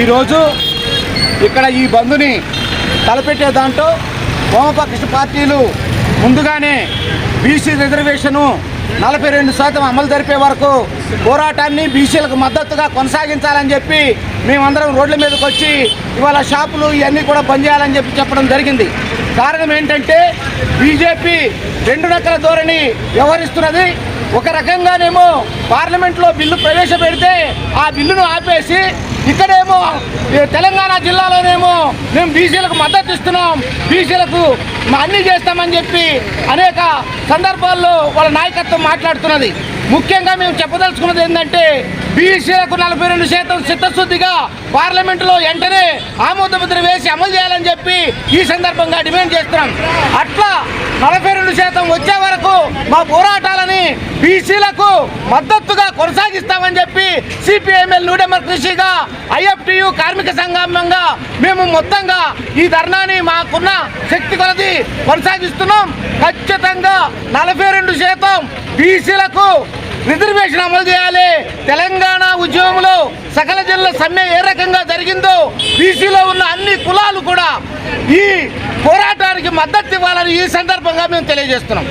ఈరోజు ఇక్కడ ఈ బంధుని తలపెట్టే దాంట్లో వామపక్ష పార్టీలు ముందుగానే బీసీ రిజర్వేషను నలభై రెండు శాతం అమలు జరిపే వరకు పోరాటాన్ని బీసీలకు మద్దతుగా కొనసాగించాలని చెప్పి మేమందరం రోడ్ల మీదకి వచ్చి ఇవాళ షాపులు ఇవన్నీ కూడా బంద్ చేయాలని చెప్పి చెప్పడం జరిగింది. కారణం ఏంటంటే బీజేపీ రెండు రకాల ధోరణి వ్యవహరిస్తున్నది. ఒక రకంగానేమో పార్లమెంట్లో బిల్లు ప్రవేశపెడితే ఆ బిల్లును ఆపేసి ఇక్కడేమో తెలంగాణ జిల్లాలోనేమో మేము బీసీలకు మద్దతు ఇస్తున్నాం. బీసీలకు అన్నీ అన్ని చేస్తామని చెప్పి అనేక సందర్భాల్లో వాళ్ళ నాయకత్వం మాట్లాడుతున్నది. ముఖ్యంగా మేము చెప్పదలుచుకున్నది ఏంటంటే బీసీలకు నలభై రెండు శాతం చిత్తశుద్ధిగా పార్లమెంటులో వెంటనే ఆమోద ముద్ర వేసి అమలు చేయాలని చెప్పి ఈ సందర్భంగా డిమాండ్ చేస్తున్నాం. అట్లా నలభై రెండు శాతం వచ్చే వరకు మా పోరాటాలని బీసీలకు మద్దతుగా కొనసాగిస్తామని చెప్పి సిపిఐఎంఎల్ న్యూ కృషిగా ఐఎఫ్టియు కార్మిక సంఘంగా మేము మొత్తంగా ఈ ధర్నాని మాకున్న శక్తి కొలది కొనసాగిస్తున్నాం. ఖచ్చితంగా నలభై రెండు శాతం బీసీలకు రిజర్వేషన్ అమలు చేయాలి. తెలంగాణ ఉద్యమంలో సకల జిల్లా సమ్మె ఏ రకంగా జరిగిందో బీసీలో ఉన్న అన్ని కులాలు కూడా ఈ పోరాటానికి మద్దతు ఇవ్వాలని ఈ సందర్భంగా మేము తెలియజేస్తున్నాం.